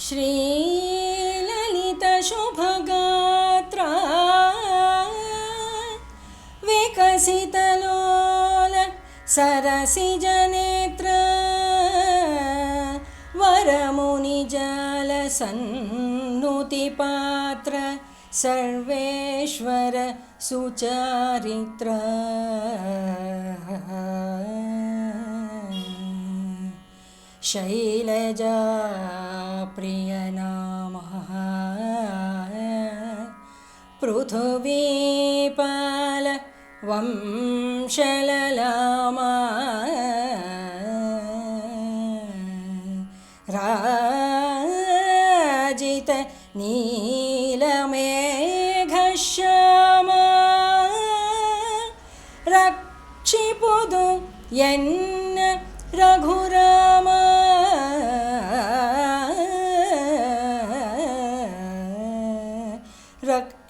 श्रीललितशुभगात्रा विकसितलोल सरसिजनेत्र। वरमुनिजालसन्नुतिपात्र सर्वेश्वर सुचारित्र। शैलजा प्रियनामः। पृथुवीपाल वंशललामा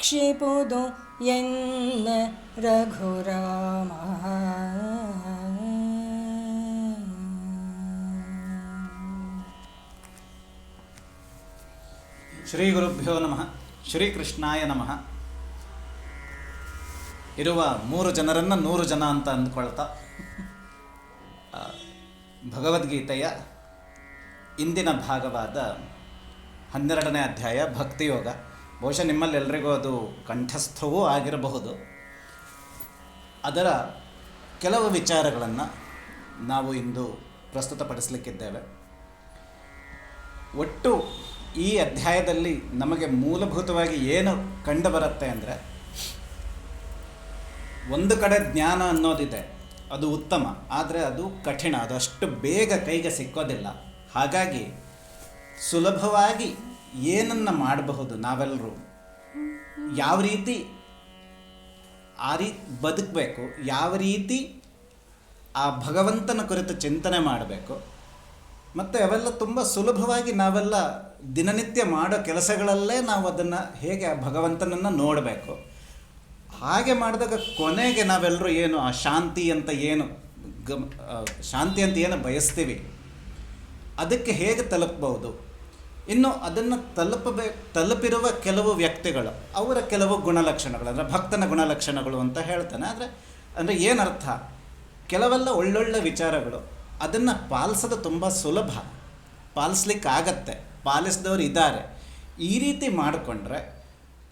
ರಕ್ಷಿಪುದು ಎನ್ನ ರಘುರಾಮ ಶ್ರೀ ಗುರುಭ್ಯೋ ನಮಃ ಶ್ರೀಕೃಷ್ಣಾಯ ನಮಃ ಇರುವ ಮೂರು ಜನರನ್ನು ನೂರು ಜನ ಅಂತ ಅಂದ್ಕೊಳ್ತಾ ಭಗವದ್ಗೀತೆಯ ಇಂದಿನ ಭಾಗವಾದ ಹನ್ನೆರಡನೇ ಅಧ್ಯಾಯ ಭಕ್ತಿಯೋಗ. ಬಹುಶಃ ನಿಮ್ಮಲ್ಲೆಲ್ಲರಿಗೂ ಅದು ಕಂಠಸ್ಥವೂ ಆಗಿರಬಹುದು. ಅದರ ಕೆಲವು ವಿಚಾರಗಳನ್ನು ನಾವು ಇಂದು ಪ್ರಸ್ತುತಪಡಿಸಲಿಕ್ಕಿದ್ದೇವೆ. ಒಟ್ಟು ಈ ಅಧ್ಯಾಯದಲ್ಲಿ ನಮಗೆ ಮೂಲಭೂತವಾಗಿ ಏನು ಕಂಡು ಬರುತ್ತೆ ಅಂದರೆ, ಒಂದು ಕಡೆ ಜ್ಞಾನ ಅನ್ನೋದಿದೆ, ಅದು ಉತ್ತಮ, ಆದರೆ ಅದು ಕಠಿಣ, ಅದು ಅಷ್ಟು ಬೇಗ ಕೈಗೆ ಸಿಕ್ಕೋದಿಲ್ಲ. ಹಾಗಾಗಿ ಸುಲಭವಾಗಿ ಏನನ್ನು ಮಾಡಬಹುದು ನಾವೆಲ್ಲರೂ ಯಾವ ರೀತಿ ಆ ರೀತಿ ಬದುಕಬೇಕು, ಯಾವ ರೀತಿ ಆ ಭಗವಂತನ ಕುರಿತು ಚಿಂತನೆ ಮಾಡಬೇಕು, ಮತ್ತು ಅವೆಲ್ಲ ತುಂಬ ಸುಲಭವಾಗಿ ನಾವೆಲ್ಲ ದಿನನಿತ್ಯ ಮಾಡೋ ಕೆಲಸಗಳಲ್ಲೇ ನಾವು ಅದನ್ನು ಹೇಗೆ ಆ ಭಗವಂತನನ್ನು ನೋಡಬೇಕು. ಹಾಗೆ ಮಾಡಿದಾಗ ಕೊನೆಗೆ ನಾವೆಲ್ಲರೂ ಏನು ಆ ಶಾಂತಿ ಅಂತ ಏನು ಶಾಂತಿ ಅಂತ ಏನು ಬಯಸ್ತೀವಿ, ಅದಕ್ಕೆ ಹೇಗೆ ತಲುಪಬಹುದು? ಇನ್ನು ಅದನ್ನು ತಲುಪಬೇ, ತಲುಪಿರುವ ಕೆಲವು ವ್ಯಕ್ತಿಗಳು, ಅವರ ಕೆಲವು ಗುಣಲಕ್ಷಣಗಳು, ಅಂದರೆ ಭಕ್ತನ ಗುಣಲಕ್ಷಣಗಳು ಅಂತ ಹೇಳ್ತಾನೆ. ಆದರೆ, ಅಂದರೆ ಏನರ್ಥ? ಕೆಲವೆಲ್ಲ ಒಳ್ಳೊಳ್ಳೆ ವಿಚಾರಗಳು, ಅದನ್ನು ಪಾಲಿಸೋದು ತುಂಬ ಸುಲಭ. ಪಾಲಿಸ್ಲಿಕ್ಕಾಗತ್ತೆ, ಪಾಲಿಸಿದವರು ಇದ್ದಾರೆ ಈ ರೀತಿ ಮಾಡಿಕೊಂಡ್ರೆ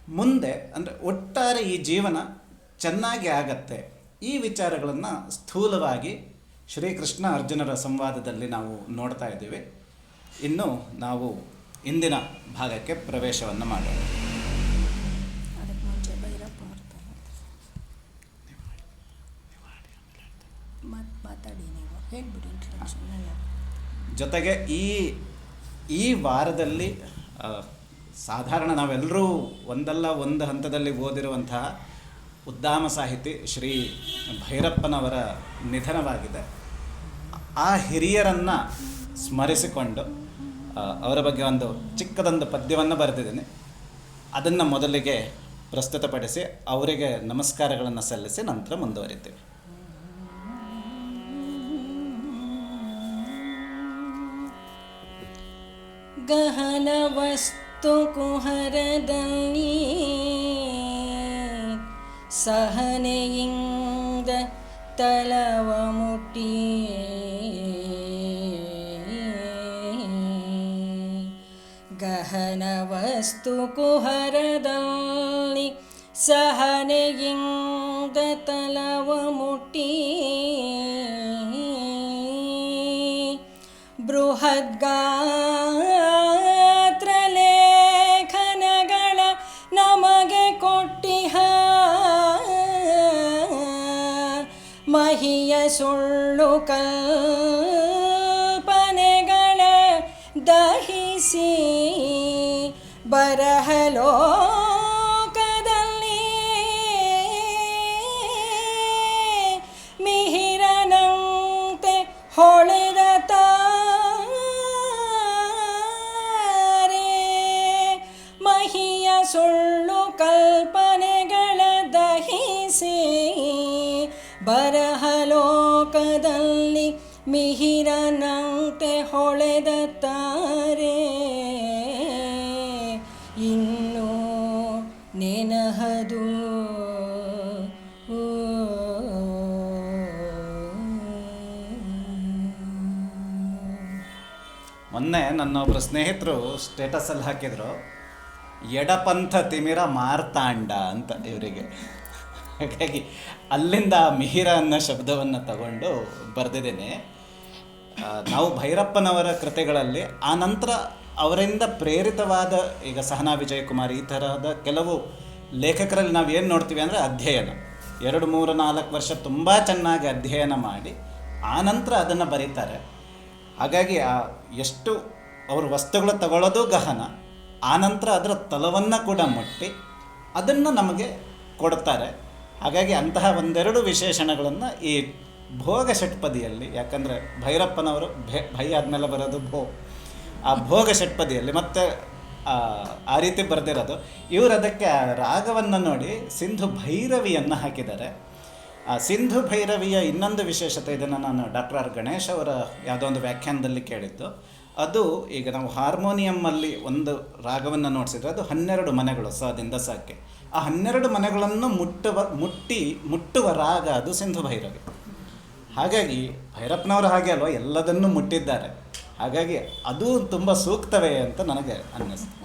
ಮುಂದೆ, ಅಂದರೆ ಒಟ್ಟಾರೆ ಈ ಜೀವನ ಚೆನ್ನಾಗಿ ಆಗತ್ತೆ. ಈ ವಿಚಾರಗಳನ್ನು ಸ್ಥೂಲವಾಗಿ ಶ್ರೀಕೃಷ್ಣ ಅರ್ಜುನರ ಸಂವಾದದಲ್ಲಿ ನಾವು ನೋಡ್ತಾ ಇದ್ದೀವಿ. ಇನ್ನು ನಾವು ಇಂದಿನ ಭಾಗಕ್ಕೆ ಪ್ರವೇಶವನ್ನು ಮಾಡೋಣ. ಜೊತೆಗೆ ಈ ಈ ವಾರದಲ್ಲಿ ಸಾಧಾರಣ ನಾವೆಲ್ಲರೂ ಒಂದಲ್ಲ ಒಂದು ಹಂತದಲ್ಲಿ ಓದಿರುವಂತಹ ಉದ್ದಾಮ ಸಾಹಿತಿ ಶ್ರೀ ಭೈರಪ್ಪನವರ ನಿಧನವಾಗಿದೆ. ಆ ಹಿರಿಯರನ್ನು ಸ್ಮರಿಸಿಕೊಂಡು ಅವರ ಬಗ್ಗೆ ಒಂದು ಚಿಕ್ಕದೊಂದು ಪದ್ಯವನ್ನು ಬರೆದಿದ್ದೇನೆ. ಅದನ್ನು ಮೊದಲಿಗೆ ಪ್ರಸ್ತುತಪಡಿಸಿ ಅವರಿಗೆ ನಮಸ್ಕಾರಗಳನ್ನು ಸಲ್ಲಿಸಿ ನಂತರ ಮುಂದುವರಿತೇವೆ. ಗಹನ ವಸ್ತು ಕುಹರದಲ್ಲಿ ಸಹನೆಯಿಂದ ತಲವ ಮುಟ್ಟಿ ವಸ್ತು ಕುಹರದಲ್ಲಿ ಸಹನೆಯಿಂದ ತಲವ ಮುಟ್ಟಿ. ಬೃಹದ್ಗಾತ್ರ ಲೇಖನಗಳ ನಮಗೆ ಕೊಟ್ಟಿಹ. ಮಹಿಯ ಸುಳ್ಳು ಕಲ್ಪನೆಗಳ ದಹಿಸಿ. ಬರಹಲೋಕದಲ್ಲಿ ಮಿಹಿರನಂತೆ ಹೊಳೆದ ತಾರೆ. ಮಹಿಯ ಸುಳ್ಳು ಕಲ್ಪನೆಗಳ ದಹಿಸಿ ಬರಹಲೋಕದಲ್ಲಿ ಮಿಹಿರನಂತೆ ಹೊಳೆದ ತಾರೆ. ನನ್ನ ಒಬ್ಬರು ಸ್ನೇಹಿತರು ಸ್ಟೇಟಸಲ್ಲಿ ಹಾಕಿದರು, ಎಡಪಂಥ ತಿಮಿರ ಮಾರ್ತಾಂಡ ಅಂತ ಇವರಿಗೆ. ಹಾಗಾಗಿ ಅಲ್ಲಿಂದ ಮಿಹಿರ ಅನ್ನೋ ಶಬ್ದವನ್ನು ತಗೊಂಡು ಬರೆದಿದ್ದೇನೆ. ನಾವು ಭೈರಪ್ಪನವರ ಕೃತಿಗಳಲ್ಲಿ, ಆ ನಂತರ ಅವರಿಂದ ಪ್ರೇರಿತವಾದ ಈಗ ಸಹನಾ ವಿಜಯಕುಮಾರ್ ಈ ತರಹದ ಕೆಲವು ಲೇಖಕರಲ್ಲಿ ನಾವು ಏನು ನೋಡ್ತೀವಿ ಅಂದರೆ ಅಧ್ಯಯನ. ಎರಡು, ಮೂರು, ನಾಲ್ಕು ವರ್ಷ ತುಂಬ ಚೆನ್ನಾಗಿ ಅಧ್ಯಯನ ಮಾಡಿ, ಆ ನಂತರ ಅದನ್ನು ಬರೀತಾರೆ. ಹಾಗಾಗಿ ಆ, ಎಷ್ಟು ಅವರು ವಸ್ತುಗಳು ತಗೊಳ್ಳೋದು ಗಹನ. ಆನಂತರ ಅದರ ತಲವನ್ನು ಕೂಡ ಮುಟ್ಟಿ ಅದನ್ನು ನಮಗೆ ಕೊಡ್ತಾರೆ. ಹಾಗಾಗಿ ಅಂತಹ ಒಂದೆರಡು ವಿಶೇಷಣಗಳನ್ನು ಈ ಭೋಗ ಷಟ್ಪದಿಯಲ್ಲಿ ಯಾಕಂದರೆ ಭೈರಪ್ಪನವರು ಭೆ ಭೈ ಆದಮೇಲೆ ಬರೋದು ಭೋ. ಆ ಭೋಗ ಷಟ್ಪದಿಯಲ್ಲಿ ಮತ್ತೆ ಆ, ರೀತಿ ಬರೆದಿರೋದು. ಇವರು ಅದಕ್ಕೆ ಆ ರಾಗವನ್ನು ನೋಡಿ ಸಿಂಧು ಭೈರವಿಯನ್ನು ಹಾಕಿದ್ದಾರೆ. ಆ ಸಿಂಧು ಭೈರವಿಯ ಇನ್ನೊಂದು ವಿಶೇಷತೆ ಇದನ್ನು ನಾನು ಡಾಕ್ಟರ್ ಆರ್ ಗಣೇಶ್ ಅವರ ಯಾವುದೋ ಒಂದು ವ್ಯಾಖ್ಯಾನದಲ್ಲಿ ಕೇಳಿದ್ದು. ಅದು ಈಗ ನಾವು ಹಾರ್ಮೋನಿಯಮ್ಮಲ್ಲಿ ಒಂದು ರಾಗವನ್ನು ನೋಡಿಸಿದ್ರೆ ಅದು ಹನ್ನೆರಡು ಮನೆಗಳು ಸದಿಂದ ಸಾಕ್ಕೆ. ಆ ಹನ್ನೆರಡು ಮನೆಗಳನ್ನು ಮುಟ್ಟುವ, ಮುಟ್ಟಿ, ಮುಟ್ಟುವ ರಾಗ ಅದು ಸಿಂಧು ಭೈರವಿ. ಹಾಗಾಗಿ ಭೈರಪ್ಪನವರು ಹಾಗೆ ಅಲ್ವಾ? ಎಲ್ಲದನ್ನೂ ಮುಟ್ಟಿದ್ದಾರೆ. ಹಾಗಾಗಿ ಅದು ತುಂಬ ಸೂಕ್ತವೇ ಅಂತ ನನಗೆ ಅನ್ನಿಸ್ತು.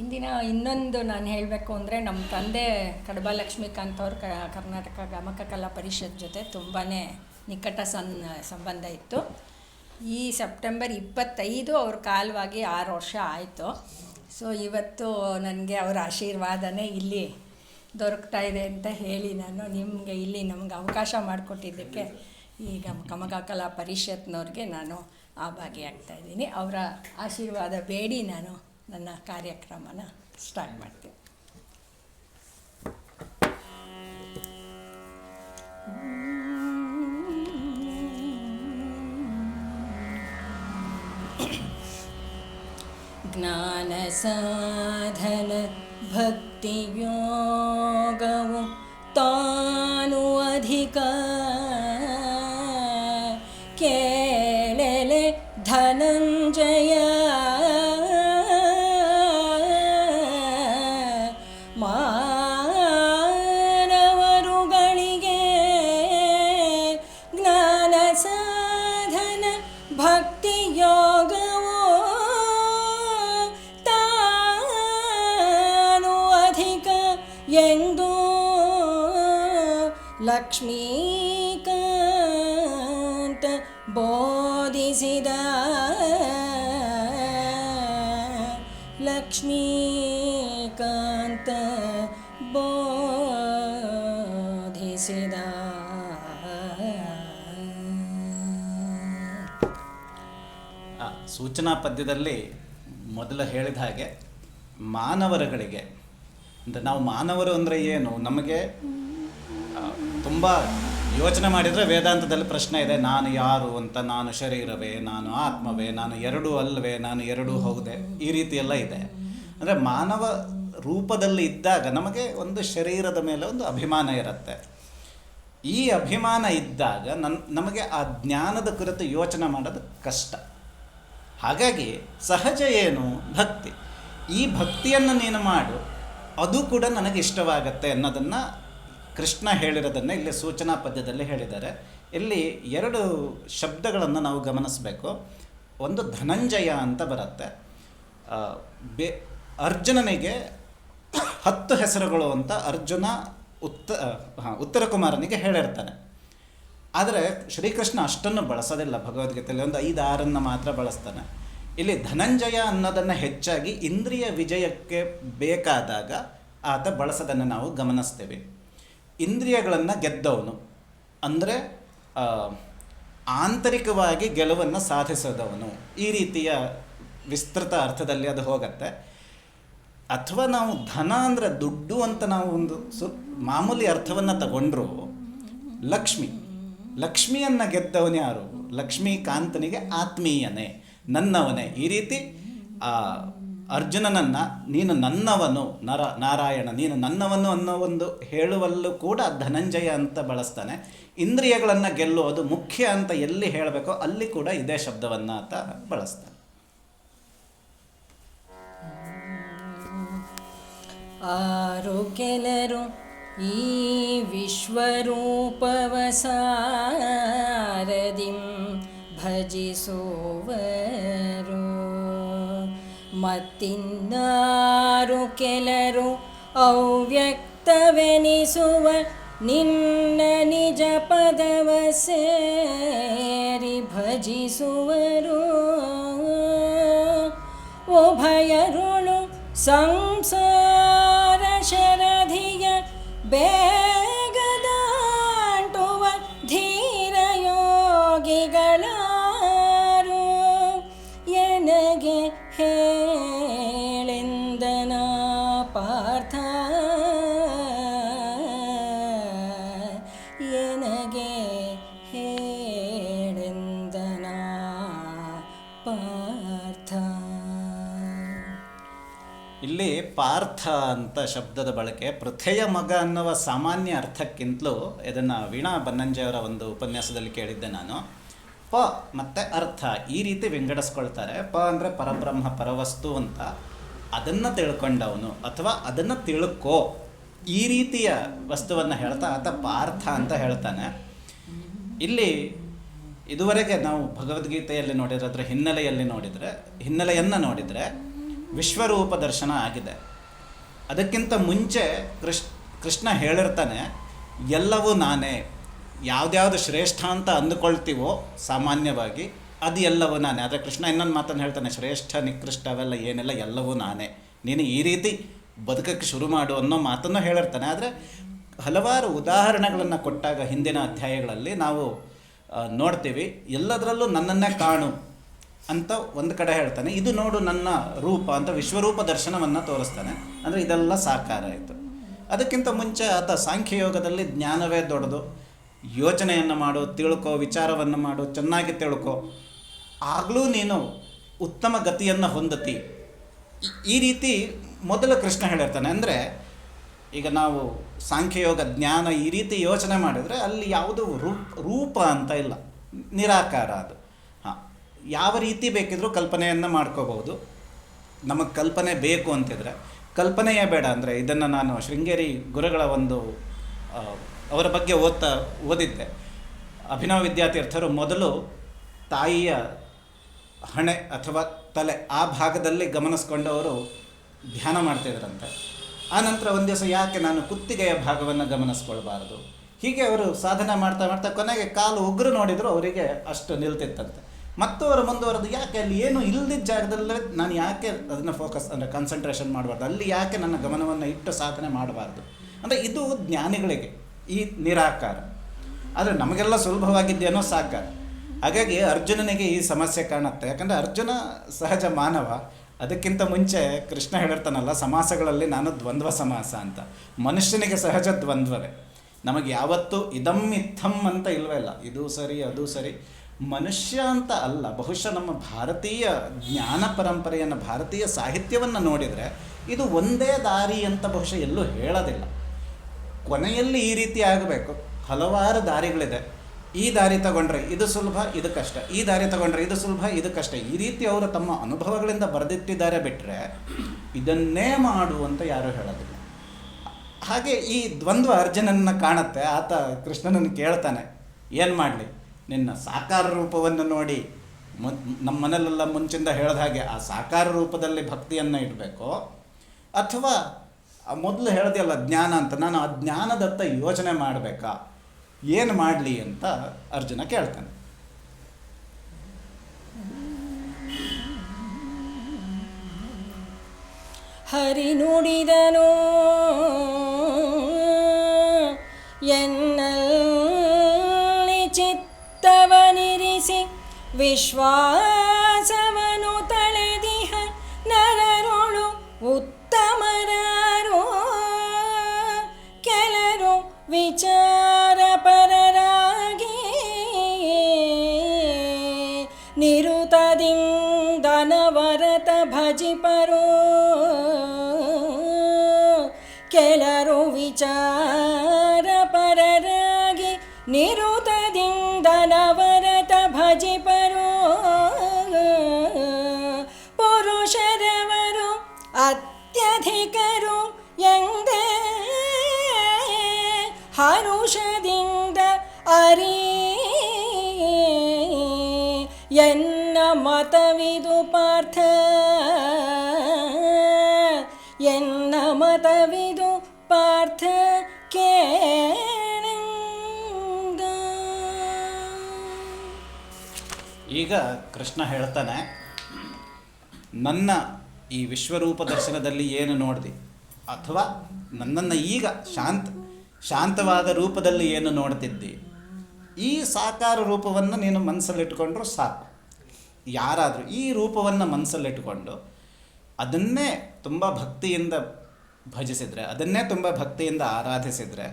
ಇಂದಿನ ಇನ್ನೊಂದು ನಾನು ಹೇಳಬೇಕು ಅಂದರೆ ನಮ್ಮ ತಂದೆ ಕಡಬ ಲಕ್ಷ್ಮೀಕಾಂತ್ ಅವರು ಕರ್ನಾಟಕ ಗಮಕ ಕಲಾ ಪರಿಷತ್ ಜೊತೆ ತುಂಬಾ ನಿಕಟ ಸನ್ ಸಂಬಂಧ ಇತ್ತು. ಈ ಸೆಪ್ಟೆಂಬರ್ ಇಪ್ಪತ್ತೈದು ಅವ್ರ ಕಾಲವಾಗಿ ಆರು ವರ್ಷ ಆಯಿತು. ಸೊ, ಇವತ್ತು ನನಗೆ ಅವರ ಆಶೀರ್ವಾದನೇ ಇಲ್ಲಿ ದೊರಕ್ತಾ ಇದೆ ಅಂತ ಹೇಳಿ ನಾನು ನಿಮಗೆ ಇಲ್ಲಿ ನಮ್ಗೆ ಅವಕಾಶ ಮಾಡಿಕೊಟ್ಟಿದ್ದಕ್ಕೆ ಈಗ ಕಮಗ ಕಲಾ ಪರಿಷತ್ನವ್ರಿಗೆ ನಾನು ಆಭಾಗಿಯಾಗ್ತಾ ಇದ್ದೀನಿ. ಅವರ ಆಶೀರ್ವಾದ ಬೇಡಿ ನಾನು ನನ್ನ ಕಾರ್ಯಕ್ರಮನ ಸ್ಟಾರ್ಟ್ ಮಾಡ್ತೀನಿ. ज्ञानसाधनभक्तियो ಲಕ್ಷ್ಮೀಕಾಂತ ಬೋಧಿಸಿದ ಲಕ್ಷ್ಮೀಕಾಂತ ಬೋಧಿಸಿದ. ಸೂಚನಾ ಪದ್ಯದಲ್ಲಿ ಮೊದಲು ಹೇಳಿದ ಹಾಗೆ ಮಾನವರುಗಳಿಗೆ, ಅಂದರೆ ನಾವು ಮಾನವರು ಅಂದರೆ ಏನು? ನಮಗೆ ತುಂಬ ಯೋಚನೆ ಮಾಡಿದರೆ ವೇದಾಂತದಲ್ಲಿ ಪ್ರಶ್ನೆ ಇದೆ, ನಾನು ಯಾರು ಅಂತ, ನಾನು ಶರೀರವೇ, ನಾನು ಆತ್ಮವೇ, ನಾನು ಎರಡೂ ಅಲ್ಲವೇ ನಾನು ಎರಡೂ ಹೌದೆ, ಈ ರೀತಿ ಎಲ್ಲ ಇದೆ. ಅಂದರೆ ಮಾನವ ರೂಪದಲ್ಲಿ ಇದ್ದಾಗ ನಮಗೆ ಒಂದು ಶರೀರದ ಮೇಲೆ ಒಂದು ಅಭಿಮಾನ ಇರುತ್ತೆ. ಈ ಅಭಿಮಾನ ಇದ್ದಾಗ ನನ್, ನಮಗೆ ಆ ಜ್ಞಾನದ ಕುರಿತು ಯೋಚನೆ ಮಾಡೋದು ಕಷ್ಟ. ಹಾಗಾಗಿ ಸಹಜ ಏನು? ಭಕ್ತಿ. ಈ ಭಕ್ತಿಯನ್ನು ನೀನು ಮಾಡು, ಅದು ಕೂಡ ನನಗೆ ಇಷ್ಟವಾಗತ್ತೆ ಅನ್ನೋದನ್ನು ಕೃಷ್ಣ ಹೇಳಿರೋದನ್ನು ಇಲ್ಲಿ ಸೂಚನಾ ಪದ್ಯದಲ್ಲಿ ಹೇಳಿದ್ದಾರೆ. ಇಲ್ಲಿ ಎರಡು ಶಬ್ದಗಳನ್ನು ನಾವು ಗಮನಿಸಬೇಕು. ಒಂದು ಧನಂಜಯ ಅಂತ ಬರುತ್ತೆ. ಬೆ, ಅರ್ಜುನನಿಗೆ ಹತ್ತು ಹೆಸರುಗಳು ಅಂತ ಅರ್ಜುನ ಉತ್ತ ಹಾಂ, ಉತ್ತರ ಕುಮಾರನಿಗೆ ಹೇಳಿರ್ತಾನೆ. ಆದರೆ ಶ್ರೀಕೃಷ್ಣ ಅಷ್ಟನ್ನು ಬಳಸೋದಿಲ್ಲ ಭಗವದ್ಗೀತೆಯಲ್ಲಿ. ಒಂದು ಐದು ಆರನ್ನು ಮಾತ್ರ ಬಳಸ್ತಾನೆ. ಇಲ್ಲಿ ಧನಂಜಯ ಅನ್ನೋದನ್ನು ಹೆಚ್ಚಾಗಿ ಇಂದ್ರಿಯ ವಿಜಯಕ್ಕೆ ಬೇಕಾದಾಗ ಆತ ಬಳಸೋದನ್ನು ನಾವು ಗಮನಿಸ್ತೇವೆ. ಇಂದ್ರಿಯಗಳನ್ನು ಗೆದ್ದವನು. ಅಂದರೆ ಆಂತರಿಕವಾಗಿ ಗೆಲುವನ್ನು ಸಾಧಿಸದವನು. ಈ ರೀತಿಯ ವಿಸ್ತೃತ ಅರ್ಥದಲ್ಲಿ ಅದು ಹೋಗತ್ತೆ. ಅಥವಾ ನಾವು ಧನ ಅಂದರೆ ದುಡ್ಡು ಅಂತ ನಾವು ಒಂದು ಸು, ಮಾಮೂಲಿ ಅರ್ಥವನ್ನು ತಗೊಂಡ್ರು, ಲಕ್ಷ್ಮಿ. ಲಕ್ಷ್ಮಿಯನ್ನು ಗೆದ್ದವನು ಯಾರು? ಲಕ್ಷ್ಮೀಕಾಂತನಿಗೆ ಆತ್ಮೀಯನೇ, ನನ್ನವನೇ. ಈ ರೀತಿ ಅರ್ಜುನನನ್ನು, ನೀನು ನನ್ನವನು, ನರ, ನಾರಾಯಣ, ನೀನು ನನ್ನವನು ಅನ್ನೋ ಒಂದು ಹೇಳುವಲ್ಲೂ ಕೂಡ ಧನಂಜಯ ಅಂತ ಬಳಸ್ತಾನೆ. ಇಂದ್ರಿಯಗಳನ್ನು ಗೆಲ್ಲುವುದು ಮುಖ್ಯ ಅಂತ ಎಲ್ಲಿ ಹೇಳಬೇಕೋ ಅಲ್ಲಿ ಕೂಡ ಇದೇ ಶಬ್ದವನ್ನು ಅಂತ ಬಳಸ್ತಾನೆ. ಆರು ಕೆಲರು ಈ ವಿಶ್ವರೂಪವಸಾರದಿಂ ಭಜಿಸುವರು. ಮತ್ತಿನ್ನಾರು ಕೆಲರು ಅವ್ಯಕ್ತವೆನಿಸುವ ನಿನ್ನ ನಿಜ ಪದವ ಸೇರಿ ಭಜಿಸುವರು. ಉಭಯರುಳು ಸಂಸಾರ ಶರಧಿಯ ಬೇಗದಾಂಟುವ ಇಲ್ಲಿ ಪಾರ್ಥ ಅಂತ ಶಬ್ದದ ಬಳಕೆ ಪೃಥೆಯ ಮಗ ಅನ್ನುವ ಸಾಮಾನ್ಯ ಅರ್ಥಕ್ಕಿಂತಲೂ ಇದನ್ನು ವೀಣಾ ಬನ್ನಂಜೆಯವರ ಒಂದು ಉಪನ್ಯಾಸದಲ್ಲಿ ಕೇಳಿದ್ದೆ ನಾನು. ಪ ಮತ್ತು ಅರ್ಥ ಈ ರೀತಿ ವಿಂಗಡಿಸ್ಕೊಳ್ತಾರೆ. ಪ ಅಂದರೆ ಪರಬ್ರಹ್ಮ, ಪರವಸ್ತು ಅಂತ. ಅದನ್ನು ತಿಳ್ಕೊಂಡವನು ಅಥವಾ ಅದನ್ನು ತಿಳ್ಕೋ. ಈ ರೀತಿಯ ವಸ್ತುವನ್ನು ಹೇಳ್ತಾ ಆತ ಪಾರ್ಥ ಅಂತ ಹೇಳ್ತಾನೆ. ಇಲ್ಲಿ ಇದುವರೆಗೆ ನಾವು ಭಗವದ್ಗೀತೆಯಲ್ಲಿ ನೋಡಿರೋದ್ರ ಹಿನ್ನೆಲೆಯಲ್ಲಿ ನೋಡಿದರೆ, ಹಿನ್ನೆಲೆಯನ್ನು ನೋಡಿದರೆ ವಿಶ್ವರೂಪ ದರ್ಶನ ಆಗಿದೆ. ಅದಕ್ಕಿಂತ ಮುಂಚೆ ಕೃಷ್, ಕೃಷ್ಣ ಹೇಳಿರ್ತಾನೆ, ಎಲ್ಲವೂ ನಾನೇ. ಯಾವುದ್ಯಾವುದು ಶ್ರೇಷ್ಠ ಅಂತ ಅಂದುಕೊಳ್ತೀವೋ ಸಾಮಾನ್ಯವಾಗಿ ಅದು ಎಲ್ಲವೂ ನಾನೇ. ಆದರೆ ಕೃಷ್ಣ ಇನ್ನೊಂದು ಮಾತನ್ನು ಹೇಳ್ತಾನೆ, ಶ್ರೇಷ್ಠ, ನಿಕೃಷ್ಟ, ಅವೆಲ್ಲ ಏನೆಲ್ಲ, ಎಲ್ಲವೂ ನಾನೇ. ನೀನು ಈ ರೀತಿ ಬದುಕಕ್ಕೆ ಶುರು ಮಾಡು ಅನ್ನೋ ಮಾತನ್ನು ಹೇಳಿರ್ತಾನೆ. ಆದರೆ ಹಲವಾರು ಉದಾಹರಣೆಗಳನ್ನು ಕೊಟ್ಟಾಗ ಹಿಂದಿನ ಅಧ್ಯಾಯಗಳಲ್ಲಿ ನಾವು ನೋಡ್ತೀವಿ. ಎಲ್ಲದರಲ್ಲೂ ನನ್ನನ್ನೇ ಕಾಣು. ಅಂತ ಒಂದು ಕಡೆ ಹೇಳ್ತಾನೆ. ಇದು ನೋಡು ನನ್ನ ರೂಪ ಅಂತ ವಿಶ್ವರೂಪ ದರ್ಶನವನ್ನು ತೋರಿಸ್ತಾನೆ. ಅಂದರೆ ಇದೆಲ್ಲ ಸಾಕಾರ ಆಯಿತು. ಅದಕ್ಕಿಂತ ಮುಂಚೆ ಆತ ಸಾಂಖ್ಯಯೋಗದಲ್ಲಿ ಜ್ಞಾನವೇ ದೊಡ್ಡದು. ಯೋಚನೆಯನ್ನು ಮಾಡು, ತಿಳ್ಕೊ, ವಿಚಾರವನ್ನು ಮಾಡು, ಚೆನ್ನಾಗಿ ತಿಳ್ಕೊ. ಆಗಲೂ ನೀನು ಉತ್ತಮ ಗತಿಯನ್ನು ಹೊಂದತಿ. ಈ- ರೀತಿ ಮೊದಲು ಕೃಷ್ಣ ಹೇಳಿರ್ತಾನೆ. ಅಂದರೆ ಈಗ ನಾವು ಸಾಂಖ್ಯಯೋಗ ಜ್ಞಾನ ಈ ರೀತಿ ಯೋಚನೆ ಮಾಡಿದರೆ ಅಲ್ಲಿ ಯಾವುದು ರೂಪ ರೂಪ ಅಂತ ಇಲ್ಲ. ನಿರಾಕಾರ ಅದು. ಯಾವ ರೀತಿ ಬೇಕಿದ್ರೂ ಕಲ್ಪನೆಯನ್ನು ಮಾಡ್ಕೋಬಹುದು. ನಮಗೆ ಕಲ್ಪನೆ ಬೇಕು ಅಂತಿದ್ರೆ, ಕಲ್ಪನೆಯೇ ಬೇಡ ಅಂದರೆ ಇದನ್ನು ನಾನು ಶೃಂಗೇರಿ ಗುರುಗಳ ಒಂದು ಅವರ ಬಗ್ಗೆ ಓದ್ತಾ, ಓದಿದ್ದೆ. ಅಭಿನವ ವಿದ್ಯಾತೀರ್ಥರು ಮೊದಲು ತಾಯಿಯ ಹಣೆ ಅಥವಾ ತಲೆ ಆ ಭಾಗದಲ್ಲಿ ಗಮನಿಸ್ಕೊಂಡು ಅವರು ಧ್ಯಾನ ಮಾಡ್ತಿದ್ರಂತೆ. ಆ ನಂತರ ಒಂದು ದಿವಸ ಯಾಕೆ ನಾನು ಕುತ್ತಿಗೆಯ ಭಾಗವನ್ನು ಗಮನಿಸ್ಕೊಳ್ಬಾರ್ದು? ಹೀಗೆ ಅವರು ಸಾಧನೆ ಮಾಡ್ತಾ ಮಾಡ್ತಾ ಕೊನೆಗೆ ಕಾಲು ಉಗ್ರು ನೋಡಿದರೂ ಅವರಿಗೆ ಅಷ್ಟು ನಿಲ್ತಿತ್ತಂತೆ. ಮತ್ತು ಅವರು ಮುಂದುವರೆದು ಯಾಕೆ ಅಲ್ಲಿ ಏನು ಇಲ್ಲದಿದ್ದ ಜಾಗದಲ್ಲೇ ನಾನು ಯಾಕೆ ಅದನ್ನು ಫೋಕಸ್ ಅಂದರೆ ಕಾನ್ಸಂಟ್ರೇಷನ್ ಮಾಡಬಾರ್ದು? ಅಲ್ಲಿ ಯಾಕೆ ನನ್ನ ಗಮನವನ್ನು ಇಟ್ಟು ಸಾಧನೆ ಮಾಡಬಾರ್ದು? ಅಂದರೆ ಇದು ಜ್ಞಾನಿಗಳಿಗೆ ಈ ನಿರಾಕಾರ. ಆದರೆ ನಮಗೆಲ್ಲ ಸುಲಭವಾಗಿದ್ದೇನೋ ಸಾಕ ಹಾಗಾಗಿ ಅರ್ಜುನನಿಗೆ ಈ ಸಮಸ್ಯೆ ಕಾಣುತ್ತೆ. ಯಾಕಂದರೆ ಅರ್ಜುನ ಸಹಜ ಮಾನವ. ಅದಕ್ಕಿಂತ ಮುಂಚೆ ಕೃಷ್ಣ ಹೇಳಿರ್ತಾನಲ್ಲ ಸಮಾಸಗಳಲ್ಲಿ ನಾನು ದ್ವಂದ್ವ ಸಮಾಸ ಅಂತ. ಮನುಷ್ಯನಿಗೆ ಸಹಜ ದ್ವಂದ್ವವೇ. ನಮಗೆ ಯಾವತ್ತೂ ಇದಂ ಇತ್ತಂ ಅಂತ ಇಲ್ವೇ ಇಲ್ಲ. ಇದು ಸರಿ, ಅದು ಸರಿ. ಮನುಷ್ಯ ಅಂತ ಅಲ್ಲ, ಬಹುಶಃ ನಮ್ಮ ಭಾರತೀಯ ಜ್ಞಾನ ಪರಂಪರೆಯನ್ನು, ಭಾರತೀಯ ಸಾಹಿತ್ಯವನ್ನು ನೋಡಿದರೆ ಇದು ಒಂದೇ ದಾರಿ ಅಂತ ಬಹುಶಃ ಎಲ್ಲೂ ಹೇಳೋದಿಲ್ಲ. ಕೊನೆಯಲ್ಲಿ ಈ ರೀತಿ ಆಗಬೇಕು. ಹಲವಾರು ದಾರಿಗಳಿದೆ. ಈ ದಾರಿ ತಗೊಂಡ್ರೆ ಇದು ಸುಲಭ, ಇದು ಕಷ್ಟ. ಈ ದಾರಿ ತಗೊಂಡ್ರೆ ಇದು ಸುಲಭ, ಇದು ಕಷ್ಟ. ಈ ರೀತಿ ಅವರು ತಮ್ಮ ಅನುಭವಗಳಿಂದ ಬರೆದಿಟ್ಟಿದ್ದಾರೆ ಬಿಟ್ಟರೆ ಇದನ್ನೇ ಮಾಡು ಅಂತ ಯಾರೂ ಹೇಳೋದಿಲ್ಲ. ಹಾಗೆ ಈ ದ್ವಂದ್ವ ಅರ್ಜುನನ್ನ ಕಾಣುತ್ತೆ, ಆತ ಕೃಷ್ಣನನ್ನು ಕೇಳ್ತಾನೆ, ಏನು ಮಾಡಲಿ? ನಿನ್ನ ಸಾಕಾರ ರೂಪವನ್ನು ನೋಡಿ ನಮ್ಮ ಮನೆಯಲ್ಲೆಲ್ಲ ಮುಂಚಿಂದ ಹೇಳಿದ ಹಾಗೆ ಆ ಸಾಕಾರ ರೂಪದಲ್ಲಿ ಭಕ್ತಿಯನ್ನು ಇಡಬೇಕು? ಅಥವಾ ಮೊದಲು ಹೇಳಿದೆಯಲ್ಲ ಜ್ಞಾನ ಅಂತ, ನಾನು ಆ ಜ್ಞಾನದತ್ತ ಯೋಚನೆ ಮಾಡಬೇಕಾ? ಏನು ಮಾಡಲಿ ಅಂತ ಅರ್ಜುನ ಕೇಳ್ತಾನೆ. ಹರಿ ನುಡಿದನು ನಿರುತದಿಂದನವರತ ಭಜಿಪರು ಕೆಲರು ವಿಚಾರ ಎನ್ನ ಮತವಿದು ಪಾರ್ಥ ಕೇಳಂಗ ಈಗ ಕೃಷ್ಣ ಹೇಳ್ತಾನೆ, ನನ್ನ ಈ ವಿಶ್ವರೂಪ ದರ್ಶನದಲ್ಲಿ ಏನು ನೋಡಿದೆ? ಅಥವಾ ನನ್ನನ್ನು ಈಗ ಶಾಂತ, ಶಾಂತವಾದ ರೂಪದಲ್ಲಿ ಏನು ನೋಡ್ತಿದ್ದಿ? ಈ ಸಾಕಾರ ರೂಪವನ್ನು ನೀನು ಮನಸ್ಸಲ್ಲಿಟ್ಕೊಂಡ್ರೂ ಸಾಕು. ಯಾರಾದರೂ ಈ ರೂಪವನ್ನು ಮನಸ್ಸಲ್ಲಿಟ್ಕೊಂಡು ಅದನ್ನೇ ತುಂಬ ಭಕ್ತಿಯಿಂದ ಭಜಿಸಿದರೆ, ಅದನ್ನೇ ತುಂಬ ಭಕ್ತಿಯಿಂದ ಆರಾಧಿಸಿದರೆ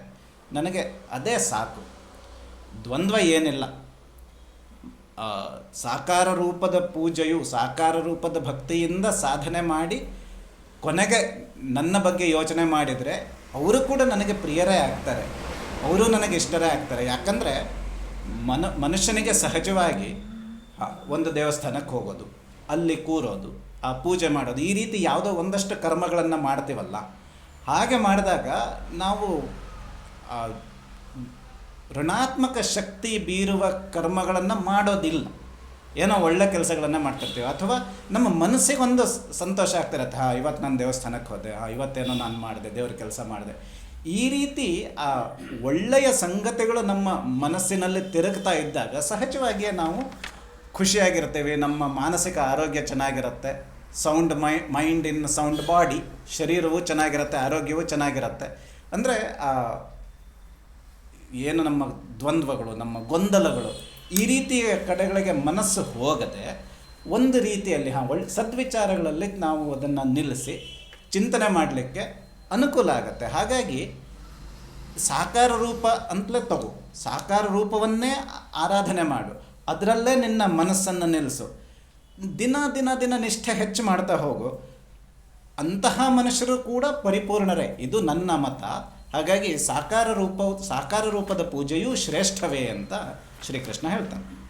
ನನಗೆ ಅದೇ ಸಾಕು. ದ್ವಂದ್ವ ಏನಿಲ್ಲ. ಸಾಕಾರ ರೂಪದ ಪೂಜೆಯು ಸಾಕಾರ ರೂಪದ ಭಕ್ತಿಯಿಂದ ಸಾಧನೆ ಮಾಡಿ ಕೊನೆಗೆ ನನ್ನ ಬಗ್ಗೆ ಯೋಚನೆ ಮಾಡಿದರೆ ಅವರು ಕೂಡ ನನಗೆ ಪ್ರಿಯರೇ ಆಗ್ತಾರೆ. ಅವರು ನನಗೆ ಇಷ್ಟರೇ ಆಗ್ತಾರೆ. ಯಾಕಂದರೆ ಮನ, ಮನುಷ್ಯನಿಗೆ ಸಹಜವಾಗಿ ಒಂದು ದೇವಸ್ಥಾನಕ್ಕೆ ಹೋಗೋದು, ಅಲ್ಲಿ ಕೂರೋದು ಪೂಜೆ ಮಾಡೋದು. ಈ ರೀತಿ ಯಾವುದೋ ಒಂದಷ್ಟು ಕರ್ಮಗಳನ್ನು ಮಾಡ್ತೀವಲ್ಲ. ಹಾಗೆ ಮಾಡಿದಾಗ ನಾವು ಋಣಾತ್ಮಕ ಶಕ್ತಿ ಬೀರುವ ಕರ್ಮಗಳನ್ನು ಮಾಡೋದಿಲ್ಲ. ಏನೋ ಒಳ್ಳೆ ಕೆಲಸಗಳನ್ನು ಮಾಡ್ತಿರ್ತೀವಿ. ಅಥವಾ ನಮ್ಮ ಮನಸ್ಸಿಗೆ ಒಂದು ಸಂತೋಷ ಆಗ್ತಿರತ್ತೆ. ಹಾಂ, ಇವತ್ತು ನಾನು ದೇವಸ್ಥಾನಕ್ಕೆ ಹೋದೆ. ಹಾಂ, ಇವತ್ತೇನೋ ನಾನು ಮಾಡಿದೆ, ದೇವ್ರ ಕೆಲಸ ಮಾಡಿದೆ. ಈ ರೀತಿ, ಆ, ಒಳ್ಳೆಯ ಸಂಗತಿಗಳು ನಮ್ಮ ಮನಸ್ಸಿನಲ್ಲಿ ತಿರುಗ್ತಾ ಇದ್ದಾಗ ಸಹಜವಾಗಿಯೇ ನಾವು ಖುಷಿಯಾಗಿರ್ತೇವೆ. ನಮ್ಮ ಮಾನಸಿಕ ಆರೋಗ್ಯ ಚೆನ್ನಾಗಿರುತ್ತೆ. Sound my mind in sound body ಶರೀರವು ಚೆನ್ನಾಗಿರುತ್ತೆ, ಆರೋಗ್ಯವೂ ಚೆನ್ನಾಗಿರುತ್ತೆ. ಅಂದರೆ ಏನು ನಮ್ಮ ದ್ವಂದ್ವಗಳು, ನಮ್ಮ ಗೊಂದಲಗಳು, ಈ ರೀತಿಯ ಕಡೆಗಳಿಗೆ ಮನಸ್ಸು ಹೋಗದೆ, ಒಂದು ರೀತಿಯಲ್ಲಿ, ಹಾಂ ಒಳ್ಳೆ ಸದ್ವಿಚಾರಗಳಲ್ಲಿ ನಾವು ಅದನ್ನು ನಿಲ್ಲಿಸಿ, ಚಿಂತನೆ ಮಾಡಲಿಕ್ಕೆ ಅನುಕೂಲ ಆಗುತ್ತೆ. ಹಾಗಾಗಿ, ಸಾಕಾರ ರೂಪ ಅಂತಲೇ ತಗೋ. ಸಾಕಾರ ರೂಪವನ್ನೇ ಆರಾಧನೆ ಮಾಡು. ಅದರಲ್ಲೇ ನಿನ್ನ ಮನಸ್ಸನ್ನು ನಿಲ್ಲಿಸು ದಿನ ದಿನ ದಿನ ನಿಷ್ಠೆ ಹೆಚ್ಚು ಮಾಡ್ತಾ ಹೋಗು. ಅಂತಹ ಮನುಷ್ಯರು ಕೂಡ ಪರಿಪೂರ್ಣರೇ. ಇದು ನನ್ನ ಮತ. ಹಾಗಾಗಿ ಸಾಕಾರ ರೂಪ, ಸಾಕಾರ ರೂಪದ ಪೂಜೆಯೂ ಶ್ರೇಷ್ಠವೇ ಅಂತ ಶ್ರೀಕೃಷ್ಣ ಹೇಳ್ತಾನೆ.